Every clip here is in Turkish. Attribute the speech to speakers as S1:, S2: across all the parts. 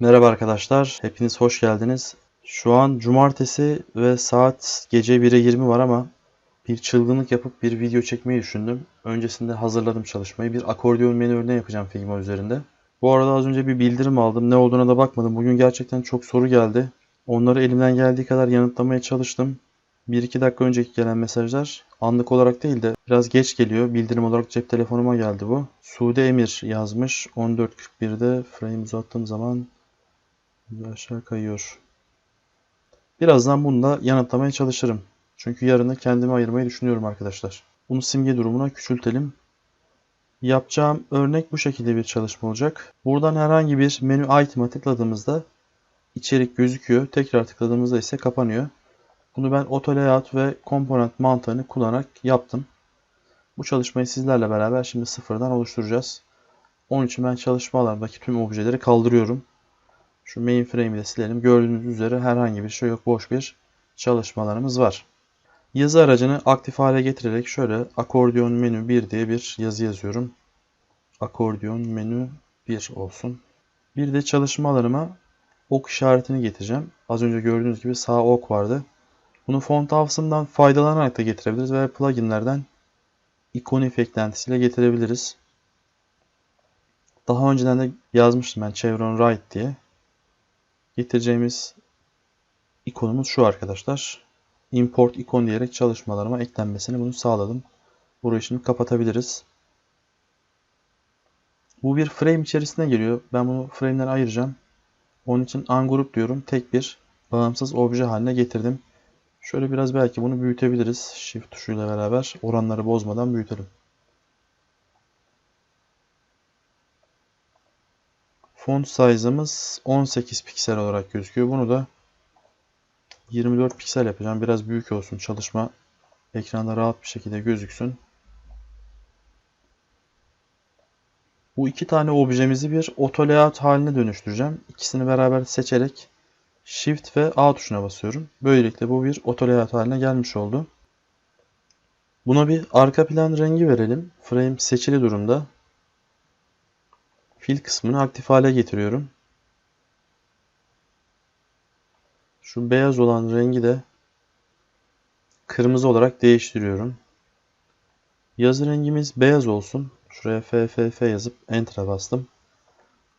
S1: Merhaba arkadaşlar, hepiniz hoş geldiniz. Şu an cumartesi ve saat gece 1'e 20 var ama bir çılgınlık yapıp bir video çekmeyi düşündüm. Öncesinde hazırladım çalışmayı. Bir akordeon menü örneği yapacağım Figma üzerinde. Bu arada az önce bir bildirim aldım. Ne olduğuna da bakmadım. Bugün gerçekten çok soru geldi. Onları elimden geldiği kadar yanıtlamaya çalıştım. 1-2 dakika önceki gelen mesajlar anlık olarak değil de biraz geç geliyor. Bildirim olarak cep telefonuma geldi bu. Sude Emir yazmış. 14.41'de frame uzattığım zaman aşağı kayıyor. Birazdan bunu da yanıtlamaya çalışırım. Çünkü yarını kendime ayırmayı düşünüyorum arkadaşlar. Bunu simge durumuna küçültelim. Yapacağım örnek bu şekilde bir çalışma olacak. Buradan herhangi bir menü item'a tıkladığımızda içerik gözüküyor. Tekrar tıkladığımızda ise kapanıyor. Bunu ben auto layout ve komponent mantığını kullanarak yaptım. Bu çalışmayı sizlerle beraber şimdi sıfırdan oluşturacağız. Onun için ben çalışma alanındaki tüm objeleri kaldırıyorum. Şu mainframe'i de silelim. Gördüğünüz üzere herhangi bir şey yok. Boş bir çalışmalarımız var. Yazı aracını aktif hale getirerek şöyle akordeon menü 1 diye bir yazı yazıyorum. Akordeon menü 1 olsun. Bir de çalışma alanıma ok işaretini getireceğim. Az önce gördüğünüz gibi sağ ok vardı. Bunu font hafızından faydalanarak da getirebiliriz veya pluginlerden ikonif eklentisiyle getirebiliriz. Daha önceden de yazmıştım ben Chevron Right diye. Getireceğimiz ikonumuz şu arkadaşlar. Import ikon diyerek çalışmalarıma eklenmesini bunu sağladım. Burayı şimdi kapatabiliriz. Bu bir frame içerisine geliyor. Ben bunu frame'den ayıracağım. Onun için ungroup diyorum. Tek bir bağımsız obje haline getirdim. Şöyle biraz belki bunu büyütebiliriz. Shift tuşuyla beraber oranları bozmadan büyütelim. Font size'ımız 18 piksel olarak gözüküyor. Bunu da 24 piksel yapacağım. Biraz büyük olsun. Çalışma ekranda rahat bir şekilde gözüksün. Bu iki tane objemizi bir auto layout haline dönüştüreceğim. İkisini beraber seçerek Shift ve A tuşuna basıyorum. Böylelikle bu bir auto layout haline gelmiş oldu. Buna bir arka plan rengi verelim. Frame seçili durumda. Fil kısmını aktif hale getiriyorum. Şu beyaz olan rengi de kırmızı olarak değiştiriyorum. Yazı rengimiz beyaz olsun. Şuraya FFF yazıp Enter'a bastım.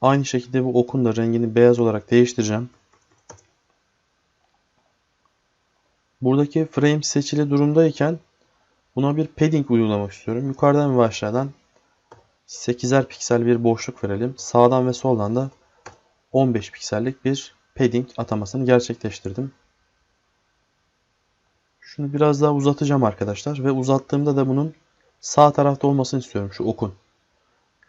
S1: Aynı şekilde bu okun da rengini beyaz olarak değiştireceğim. Buradaki frame seçili durumdayken buna bir padding uygulamak istiyorum. Yukarıdan ve aşağıdan 8'er piksel bir boşluk verelim. Sağdan ve soldan da 15 piksellik bir padding atamasını gerçekleştirdim. Şunu biraz daha uzatacağım arkadaşlar ve uzattığımda da bunun sağ tarafta olmasını istiyorum şu okun.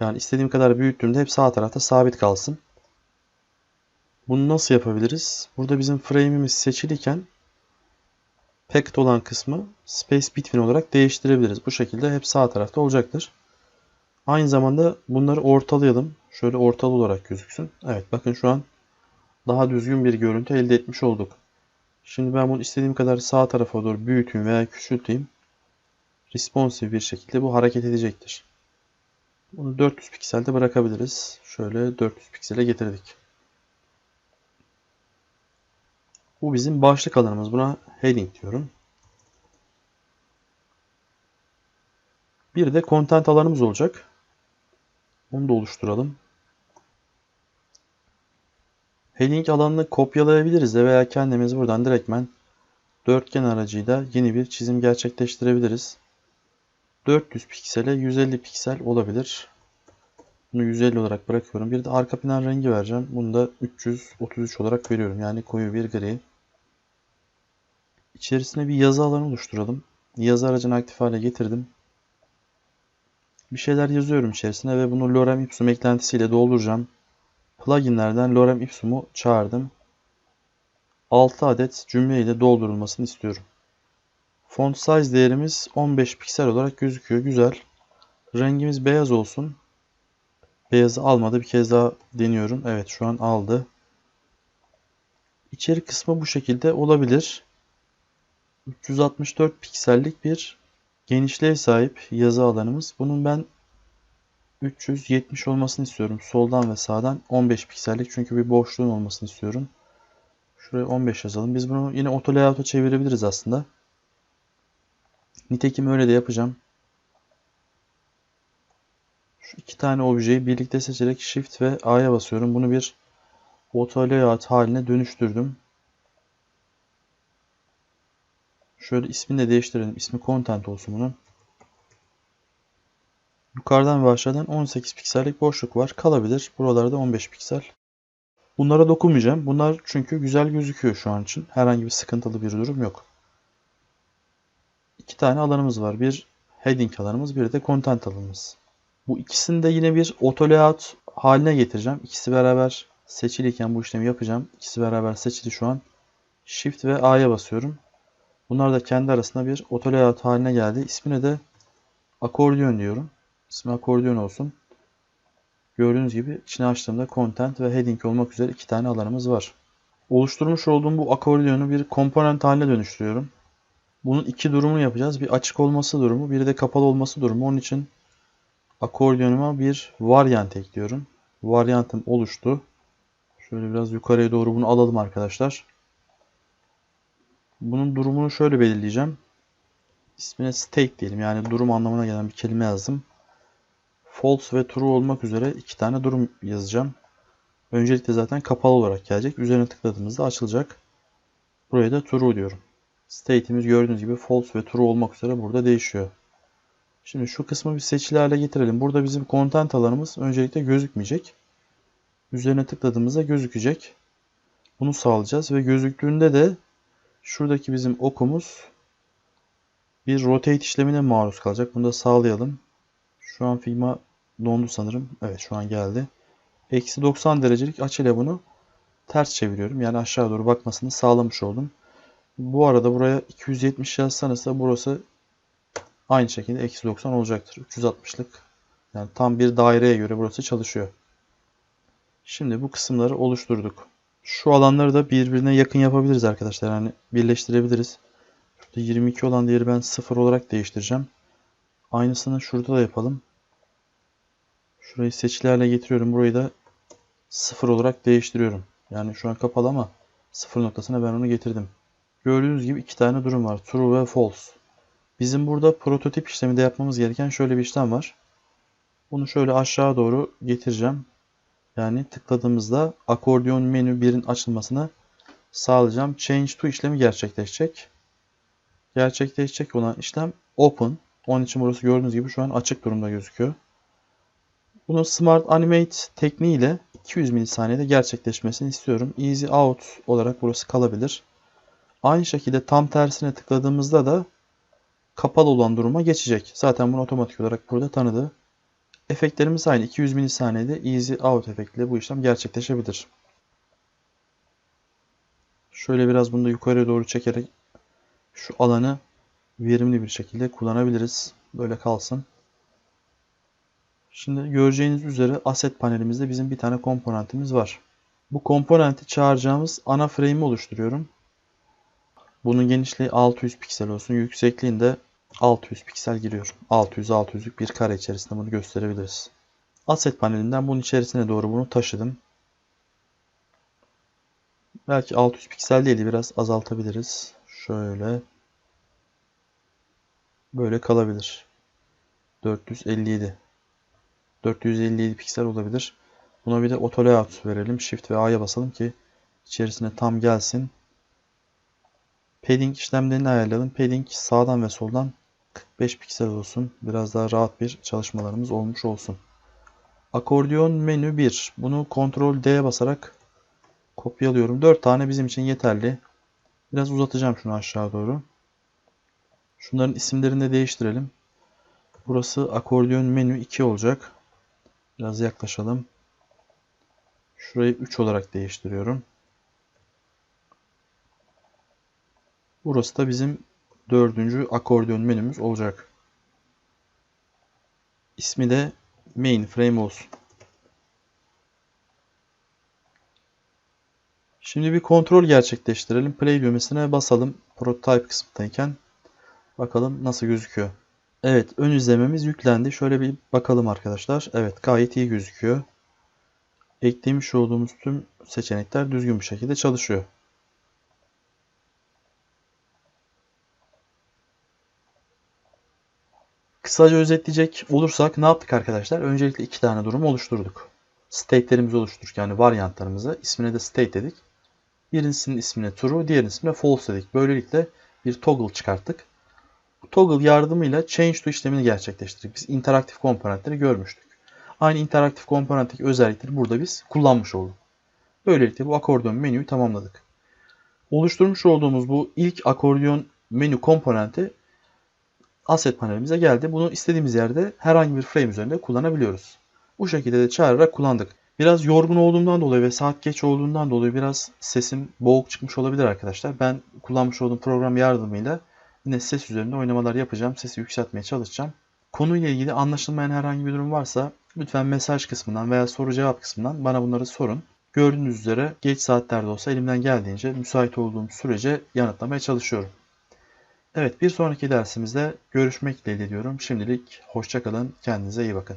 S1: Yani istediğim kadar büyüttüğümde hep sağ tarafta sabit kalsın. Bunu nasıl yapabiliriz? Burada bizim frame'imiz seçiliyken packed olan kısmı space between olarak değiştirebiliriz. Bu şekilde hep sağ tarafta olacaktır. Aynı zamanda bunları ortalayalım. Şöyle ortalı olarak gözüksün. Evet bakın şu an daha düzgün bir görüntü elde etmiş olduk. Şimdi ben bunu istediğim kadar sağ tarafa doğru büyüteyim veya küçülteyim. Responsive bir şekilde bu hareket edecektir. Bunu 400 pikselde bırakabiliriz. Şöyle 400 piksele getirdik. Bu bizim başlık alanımız. Buna heading diyorum. Bir de content alanımız olacak. Onu da oluşturalım. Heading alanını kopyalayabiliriz de veya kendimiz buradan direktmen dörtgen aracıyla yeni bir çizim gerçekleştirebiliriz. 400 piksele 150 piksel olabilir. Bunu 150 olarak bırakıyorum. Bir de arka plan rengi vereceğim. Bunu da 333 olarak veriyorum. Yani koyu bir gri. İçerisine bir yazı alanı oluşturalım. Yazı aracını aktif hale getirdim. Bir şeyler yazıyorum içerisine ve bunu lorem ipsum eklentisiyle dolduracağım. Pluginlerden lorem ipsum'u çağırdım. 6 adet cümle ile doldurulmasını istiyorum. Font size değerimiz 15 piksel olarak gözüküyor. Güzel. Rengimiz beyaz olsun. Beyazı almadı. Bir kez daha deniyorum. Evet şu an aldı. İçeri kısmı bu şekilde olabilir. 364 piksellik bir genişliğe sahip yazı alanımız. Bunun ben 370 olmasını istiyorum. Soldan ve sağdan 15 piksellik çünkü bir boşluğun olmasını istiyorum. Şuraya 15 yazalım. Biz bunu yine auto layout'a çevirebiliriz aslında. Nitekim öyle de yapacağım. Şu iki tane objeyi birlikte seçerek Shift ve A'ya basıyorum. Bunu bir auto layout haline dönüştürdüm. Şöyle ismini de değiştirelim. İsmi content olsun bunun. Yukarıdan ve aşağıdan 18 piksellik boşluk var. Kalabilir. Buralarda 15 piksel. Bunlara dokunmayacağım. Bunlar çünkü güzel gözüküyor şu an için. Herhangi bir sıkıntılı bir durum yok. İki tane alanımız var. Bir heading alanımız, bir de content alanımız. Bu ikisini de yine bir auto layout haline getireceğim. İkisi beraber seçiliyken bu işlemi yapacağım. İkisi beraber seçili şu an. Shift ve A'ya basıyorum. Bunlar da kendi arasında bir auto layout haline geldi. İsmine de akordiyon diyorum. İsmi akordiyon olsun. Gördüğünüz gibi içine açtığımda content ve heading olmak üzere iki tane alanımız var. Oluşturmuş olduğum bu akordiyonu bir komponent haline dönüştürüyorum. Bunun iki durumunu yapacağız. Bir açık olması durumu, bir de kapalı olması durumu. Onun için akordiyonuma bir varyant ekliyorum. Varyantım oluştu. Şöyle biraz yukarıya doğru bunu alalım arkadaşlar. Bunun durumunu şöyle belirleyeceğim. İsmine state diyelim. Yani durum anlamına gelen bir kelime yazdım. False ve true olmak üzere iki tane durum yazacağım. Öncelikle zaten kapalı olarak gelecek. Üzerine tıkladığımızda açılacak. Buraya da true diyorum. State'imiz gördüğünüz gibi false ve true olmak üzere burada değişiyor. Şimdi şu kısmı bir seçili hale getirelim. Burada bizim content alanımız öncelikle gözükmeyecek. Üzerine tıkladığımızda gözükecek. Bunu sağlayacağız ve gözüktüğünde de şuradaki bizim okumuz bir rotate işlemine maruz kalacak. Bunu da sağlayalım. Şu an Figma dondu sanırım. Evet şu an geldi. Eksi 90 derecelik açıyla bunu ters çeviriyorum. Yani aşağı doğru bakmasını sağlamış oldum. Bu arada buraya 270 yazsanız da burası aynı şekilde eksi 90 olacaktır. 360'lık. Yani tam bir daireye göre burası çalışıyor. Şimdi bu kısımları oluşturduk. Şu alanları da birbirine yakın yapabiliriz arkadaşlar. Yani birleştirebiliriz. Şurada 22 olan değeri ben 0 olarak değiştireceğim. Aynısını şurada da yapalım. Şurayı seçilerle getiriyorum. Burayı da 0 olarak değiştiriyorum. Yani şu an kapalı ama 0 noktasına ben onu getirdim. Gördüğünüz gibi iki tane durum var. True ve false. Bizim burada prototip işleminde yapmamız gereken şöyle bir işlem var. Bunu şöyle aşağı doğru getireceğim. Yani tıkladığımızda akordeon menü 1'in açılmasını sağlayacağım. Change to işlemi gerçekleşecek. Gerçekleşecek olan işlem open. Onun için burası gördüğünüz gibi şu an açık durumda gözüküyor. Bunu Smart Animate tekniğiyle 200 milisaniyede gerçekleşmesini istiyorum. Easy Out olarak burası kalabilir. Aynı şekilde tam tersine tıkladığımızda da kapalı olan duruma geçecek. Zaten bunu otomatik olarak burada tanıdı. Efektlerimiz aynı. 200 milisaniyede Easy Out efektiyle bu işlem gerçekleşebilir. Şöyle biraz bunu da yukarıya doğru çekerek şu alanı verimli bir şekilde kullanabiliriz. Böyle kalsın. Şimdi göreceğiniz üzere asset panelimizde bizim bir tane komponentimiz var. Bu komponenti çağıracağımız ana frame'i oluşturuyorum. Bunun genişliği 600 piksel olsun. Yüksekliğinde 600 piksel giriyor. 600-600'lük bir kare içerisinde bunu gösterebiliriz. Asset panelinden bunun içerisine doğru bunu taşıdım. Belki 600 piksel değil biraz azaltabiliriz. Şöyle. Böyle kalabilir. 457. 457 piksel olabilir. Buna bir de auto layout verelim. Shift ve A'ya basalım ki içerisine tam gelsin. Padding işlemlerini ayarlayalım. Padding sağdan ve soldan 45 piksel olsun. Biraz daha rahat bir çalışmalarımız olmuş olsun. Akordiyon menü 1. Bunu Ctrl D'ye basarak kopyalıyorum. 4 tane bizim için yeterli. Biraz uzatacağım şunu aşağı doğru. Şunların isimlerini de değiştirelim. Burası akordiyon menü 2 olacak. Biraz yaklaşalım. Şurayı 3 olarak değiştiriyorum. Burası da bizim dördüncü akordeon menümüz olacak. İsmi de mainframe olsun. Şimdi bir kontrol gerçekleştirelim. Play düğmesine basalım. Prototype kısmındayken. Bakalım nasıl gözüküyor. Evet, ön izlememiz yüklendi. Şöyle bir bakalım arkadaşlar. Evet, gayet iyi gözüküyor. Eklemiş olduğumuz tüm seçenekler düzgün bir şekilde çalışıyor. Kısaca özetleyecek olursak ne yaptık arkadaşlar? Öncelikle iki tane durum oluşturduk. State'lerimizi oluşturduk. Yani varyantlarımızı. ismine de state dedik. Birincisinin ismine true, diğerinin ismine false dedik. Böylelikle bir toggle çıkarttık. Toggle yardımıyla change to işlemini gerçekleştirdik. Biz interaktif komponentleri görmüştük. Aynı interaktif komponentteki özellikleri burada biz kullanmış olduk. Böylelikle bu akordeon menüyü tamamladık. Oluşturmuş olduğumuz bu ilk akordeon menü komponenti asset panelimize geldi. Bunu istediğimiz yerde herhangi bir frame üzerinde kullanabiliyoruz. Bu şekilde de çağırarak kullandık. Biraz yorgun olduğumdan dolayı ve saat geç olduğundan dolayı biraz sesim boğuk çıkmış olabilir arkadaşlar. Ben kullanmış olduğum program yardımıyla yine ses üzerinde oynamalar yapacağım. Sesi yükseltmeye çalışacağım. Konuyla ilgili anlaşılmayan herhangi bir durum varsa lütfen mesaj kısmından veya soru cevap kısmından bana bunları sorun. Gördüğünüz üzere geç saatlerde olsa elimden geldiğince müsait olduğum sürece yanıtlamaya çalışıyorum. Evet bir sonraki dersimizde görüşmek dileğiyle diyorum. Şimdilik hoşçakalın. Kendinize iyi bakın.